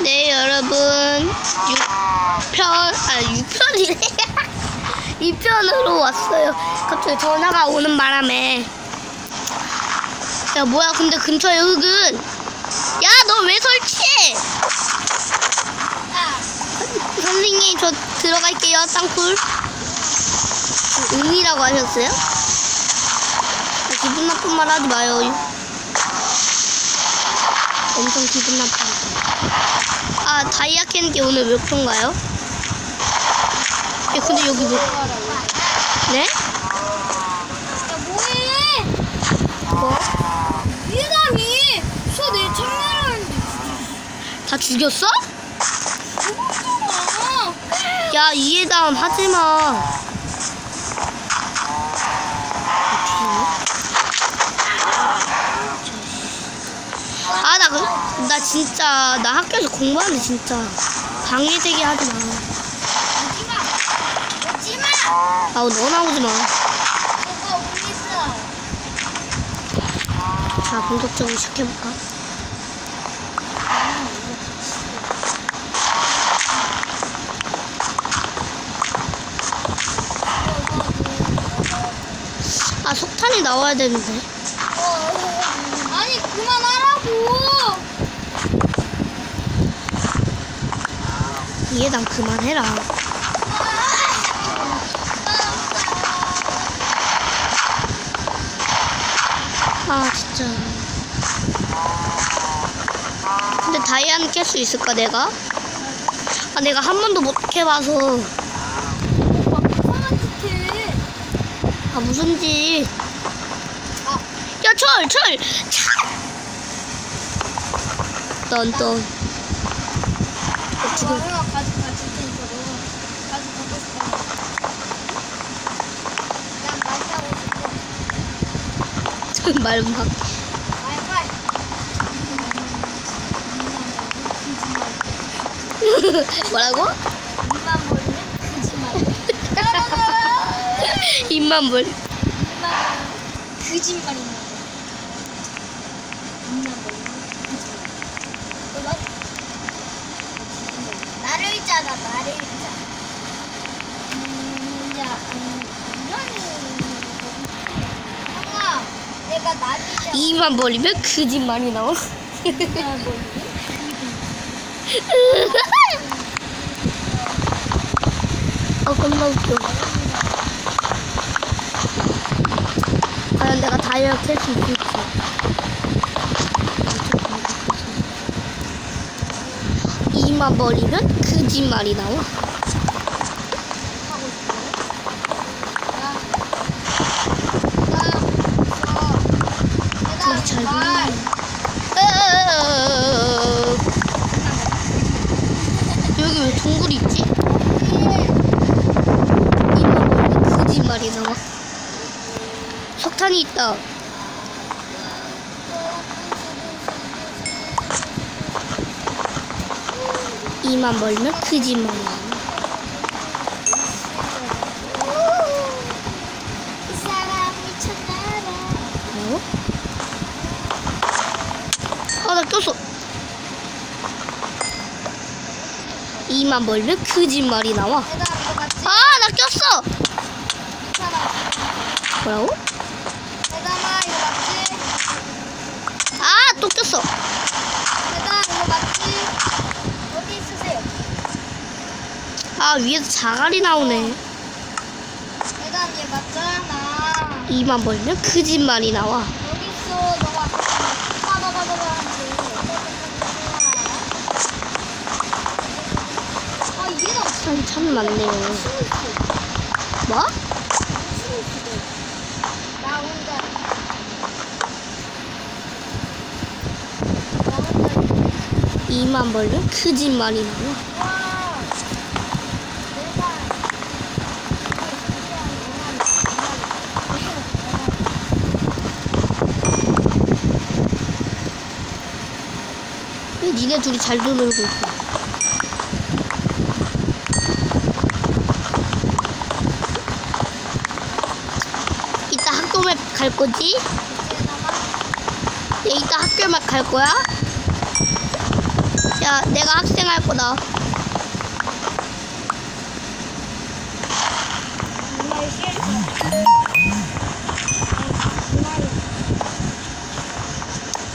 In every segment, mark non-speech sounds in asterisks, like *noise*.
네 여러분. 6편 아 6편이래 2편으로 *laughs* 왔어요. 갑자기 전화가 오는 바람에. 야 뭐야 근데 근처에 흙은? 야 너 왜 설치해? 선생님 저 들어갈게요 땅굴. 음이라고 하셨어요? 아, 기분 나쁜 말 하지 마요 엄청 기분 나쁘니까 아 다이아 게 오늘 몇 표인가요? 야 근데 여기 몇 네? 야 뭐해? 뭐? 이남이 저내 창문을 다 죽였어? 야 이해담 하지마 아 나 그, 나 진짜 나 학교에서 공부하는데 진짜 방해되게 하지 마 오지마. 오지마. 아우 너 나오지마 그거 우리 있어. 자 본격적으로 시작해볼까 아 석탄이 나와야 되는데 아니 그만하라고. 이해담 그만해라 아 진짜 근데 다이아는 깰 수 있을까 내가? 아 내가 한 번도 못 해. 아 무슨 짓 아. 야, 철, 철! 철! 넌, 넌. 지금, 얼마 가지 가지 테니까 너 가지 가고 싶어. 난말 타고 싶어. 말 막. 빨빨. *laughs* 뭐라고? 이만 버리면 거짓말. 입만 벌. 이만 거짓말이네. 이만 버리면 거짓말. 음, 야, 음, 이런. 형아, 내가 있잖아. 입만 벌리면 거짓말이 나와. 이만 버리면 어, 겁나 웃겨. 과연 내가 다이어 캘수 있을지. 입만 벌리면 거짓말이 나와. 둘이 잘 말. 보네. 여기 왜 동굴이 있지? 벌리면 거짓말이 나와. 석탄이 있다. 이만 사람이 쳤나봐. 뭐라고? 아, 나 꼈어. 이만 벌면 거짓말이 나와. 아, 나 꼈어. 뭐라고? 얘들아, 이거 맞지? 아, 또 꼈어. 얘들아, 이거 맞지? 어디 있으세요? 아, 위에서 자갈이 나오네. 얘들아, 얘 맞잖아. 이만 벌면 거짓말이 나와. 여기 있어. 너가. 아, 얘가 참, 참 많네요. 뭐? 나 혼자. 이만 벌면 거짓말이 나와. 와. 니네 둘이 잘 놀고 있어? 이따 학교 맵갈 거지? 얘 이따 학교 맵갈 거야? 야, 내가 내가 학생 할 거다.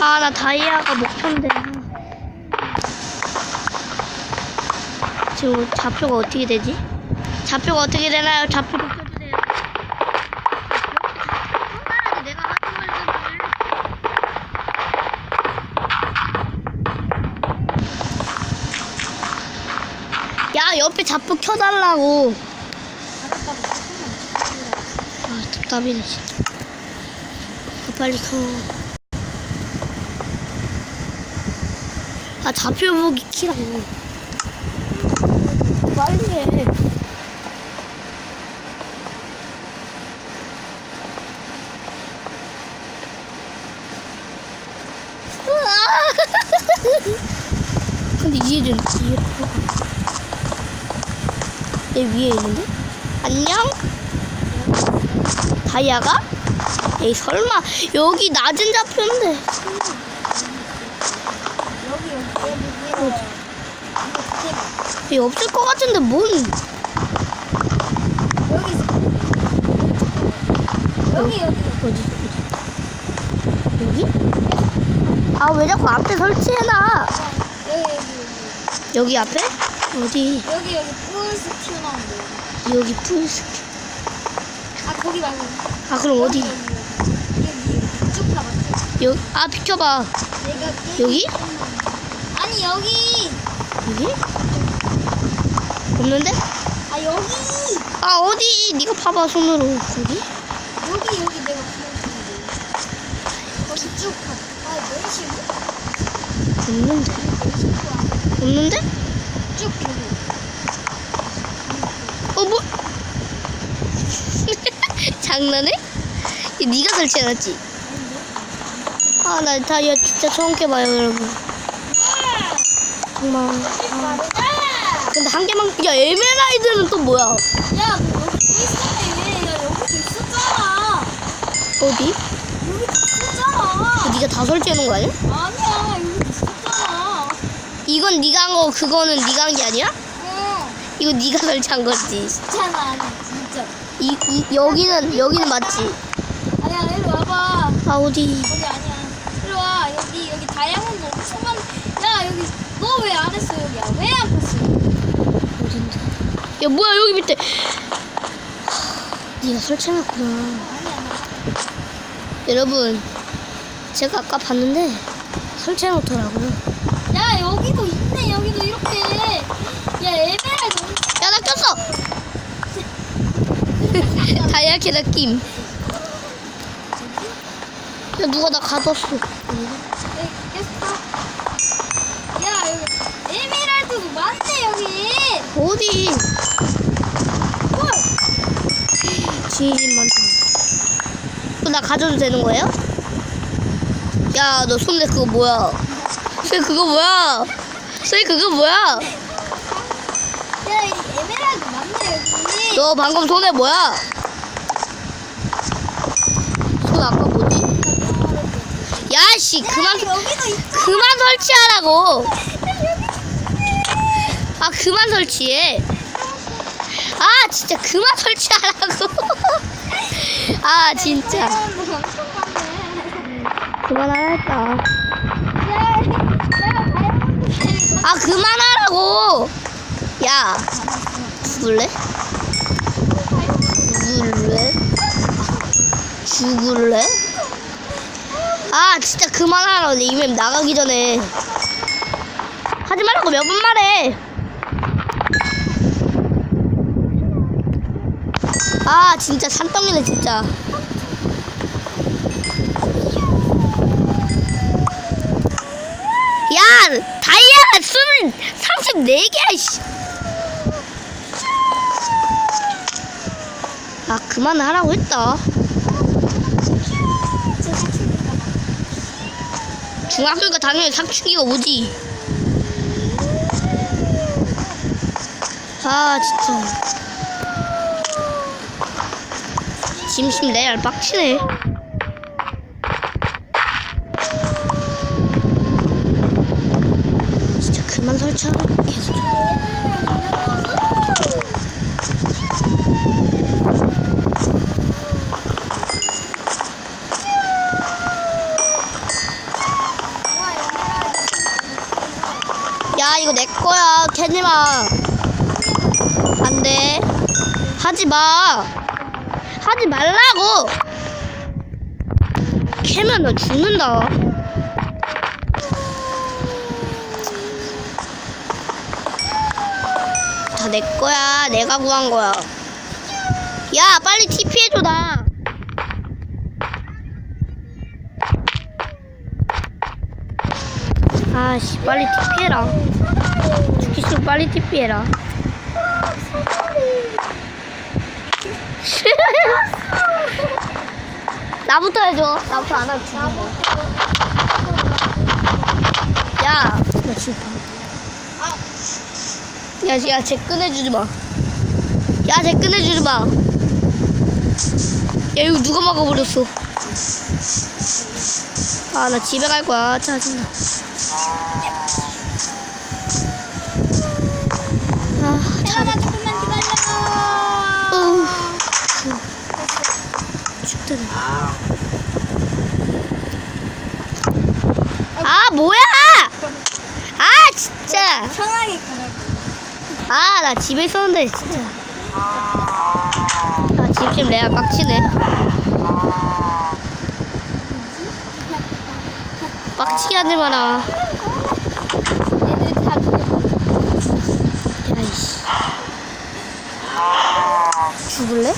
아 나 다이아가 목표인데. 지금 좌표가 어떻게 되지? 좌표가 어떻게 되나요? 좌표 좀 켜주세요. 야 옆에 좌표 켜달라고. 아 답답이네 진짜. 아, 빨리 켜. 아 좌표 보기 키라고. 빨리 해. *laughs* 근데 좀 이해. 내 위에 있는데? 안녕? 다이아가? 에이 설마 여기 낮은 여기 여기 여기 여기. 없을 것 같은데 뭔 여기 있어. 여기 여기. 어디 어디 여기? 아 왜 자꾸 앞에 설치해놔 여기 여기 앞에? 어디 여기 여기 플스 튀어나온데. 여기 풀스키 아 거기 말고. 아 그럼 어디 여기 여기 여기 쭉 가봐. 쭉. 여기 아 비켜봐 내가 여기? 아니 여기. 여기? 없는데? 아 여기. 아 어디 네가 봐봐 손으로 여기? 여기 여기 내가 보여주는데. 거기 쭉 가. 아 싫어. 없는데. 없는데? 쭉 여기. 어 뭐? *laughs* 장난해? 네가 설치해놨지? 아나 다이아 진짜 처음 깨봐요 여러분 정말 아. 한 개만 야 에메랄드는 또 뭐야 야, 뭐 여기 있었네. 야, 여기도 있었잖아. 어디? 여기 있었잖아. 네가 다 설치해 놓은 거 아니야? 아니야, 여기 있었잖아. 이건 네가 한 거 그거는 네가 한 게 아니야? 응. 이거 네가 설치한 거지 있잖아, 아니, 진짜. 이, 이 여기는 여기는 맞지? 아니야, 일로 와봐. 아 어디 거기 아니야. 일로 와. 여기, 여기 다이아몬드 엄청 많 야, 여기, 너 왜 안 했어, 여기야? 왜 안 했어? 어딘데? 야 뭐야 여기 밑에 하, 네가 설치해놨구나 여러분 제가 아까 봤는데 설치해놓더라고요 나. 야, 여기도 있네, 여기도 이렇게. 야, 에메랄드 엄청. 야나 꼈어 다이아 캐다 킴. 야 누가 나 가뒀어. 야, 여기, 에메랄드도 많네, 여기. 어디? 헐. 진심 많다. 나 가져도 되는 거예요? 야 너 손에 그거 뭐야? 손에 그거 뭐야? 손에 그거 뭐야? 야, 에메랄드 많네, 여기. 너 방금 손에 뭐야? 손 아까 뭐지? 야 씨 그만 야, 여기도 있어. 그만 설치하라고. 아 그만 설치해. 아 진짜 그만 설치하라고. *laughs* 아 진짜. 그만하랬다. 아 그만하라고. 야 죽을래? 죽을래? 죽을래? 아 진짜 그만하라고 내 이맵 나가기 전에 하지 말라고 몇 번 말해 아 진짜 산떡이네 진짜 야 다이아 수는 34개야 씨. 아 그만하라고 했다 중학교가 당연히 상충이가 오지. 아 진짜. 심심 내알 빡치네. 진짜 그 그만 설치하고 계속. 야 이거 내 거야 캐지마 안돼 하지 마 하지 말라고. 캐면 너 죽는다. 다 내 거야. 내가 구한 거야. 야 빨리 TP 해줘 나. 아씨 빨리 TP 해라. 죽기 싫으면 빨리 TP 해라 나부터 해줘 나부터 안 거야 야, 나. 야, 야, 쟤 꺼내주지 마. 야, 쟤 꺼내주지 마. 야, 이거 누가 막아버렸어? 아, 나 집에 갈 거야. 짜증나. 아, 야, 나 조금만 기다려. 어우. 죽더라. 아, 뭐야! 아, 진짜! 편하게 가라. 아, 나 집에 있었는데, 진짜. 아, 집집 내가 빡치네. 빡치게 하지 마라. 얘들 다 죽여. 야이씨. 죽을래?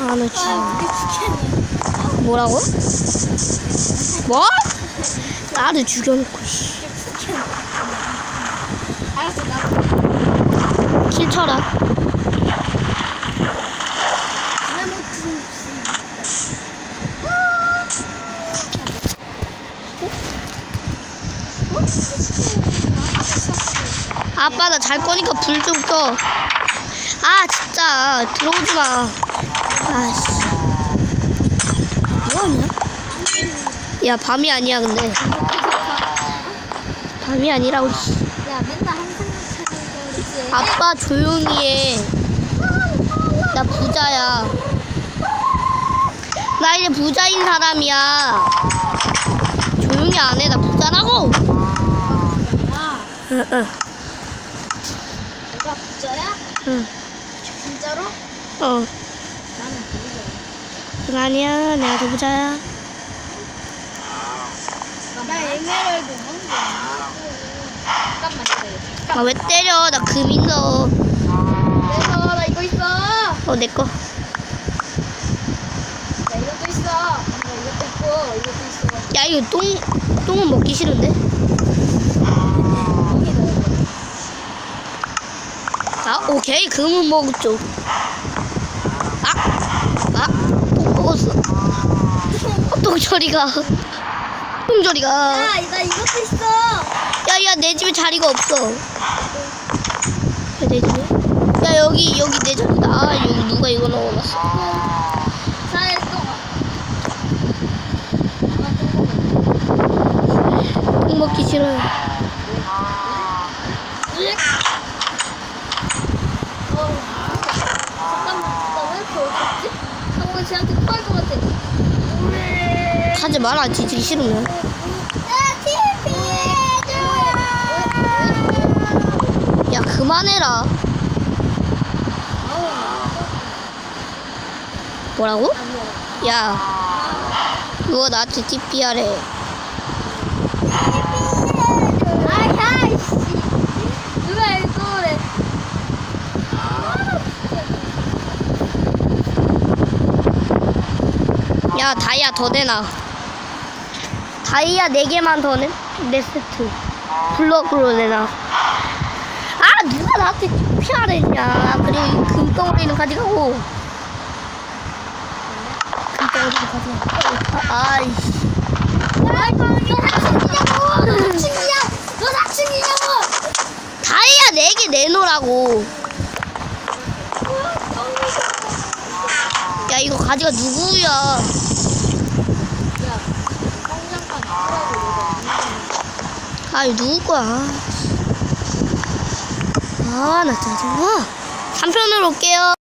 아, 나 아, 죽. 그게 죽겠네. 뭐라고? 뭐? 나를 죽여놓고, 씨. 알았어, 나. 킬 쳐라. 아빠, 나 잘 거니까 불 좀 꺼. 아, 진짜. 들어오지 마. 아씨. 뭐하냐? 야, 밤이 아니야, 근데. 밤이 아니라고, 씨. 야, 맨날 항상. 아빠 조용히 해. 나 부자야. 나 이제 부자인 사람이야. 조용히 안 해. 나 부자라고. 아, 응, 응, 내가 부자야? 응. 진짜로? 어. 나는 부자야. 응, 아니야. 내가 더 부자야. 나 에메랄드 뭔데? 잠깐만 기다려. 아, 왜 때려? 나금 있어. 내가 나 이거 있어. 나 어, 내 거. 이것도 있어. 나 이것도 있고 이것도 있어. 야, 이거 똥, 똥은 먹기 싫은데? 여기 넣어. 아, 오케이. 금은 먹었죠. 아, 아, 똥 먹었어. 어, 똥저리가. 똥저리가. 야, 나 이것도 있어. 야, 야, 내 집에 자리가 없어. 야, 내 집에? 야, 여기, 여기 내 자리다. 아, 여기 누가 이거 넣어놨어. 잘 또. 똥 먹기 싫어요. 잠깐만, 나왜 이렇게 어렵지? 상원 씨한테 토할 것 같아. 하지 마라, 지지기 싫으면. 야, 그만해라. 뭐라고? 야, 누가 나한테 TP 하래. 아, 야, 다이아 더 내놔. 다이아 4개만 더 내, 내 세트. 블럭으로 내놔. 아, 누가 나한테 TP하래 했냐. 그리고 이 금덩어리는 가져가고. 금덩어리는 가져가고. 아, 아이씨. 다이아 4개 내놓으라고. 야, 이거 가지가 누구야. 야, 성장판 하라고 내가 아, 이거 누구 거야? 아, 나 짜증나. 3편으로 올게요.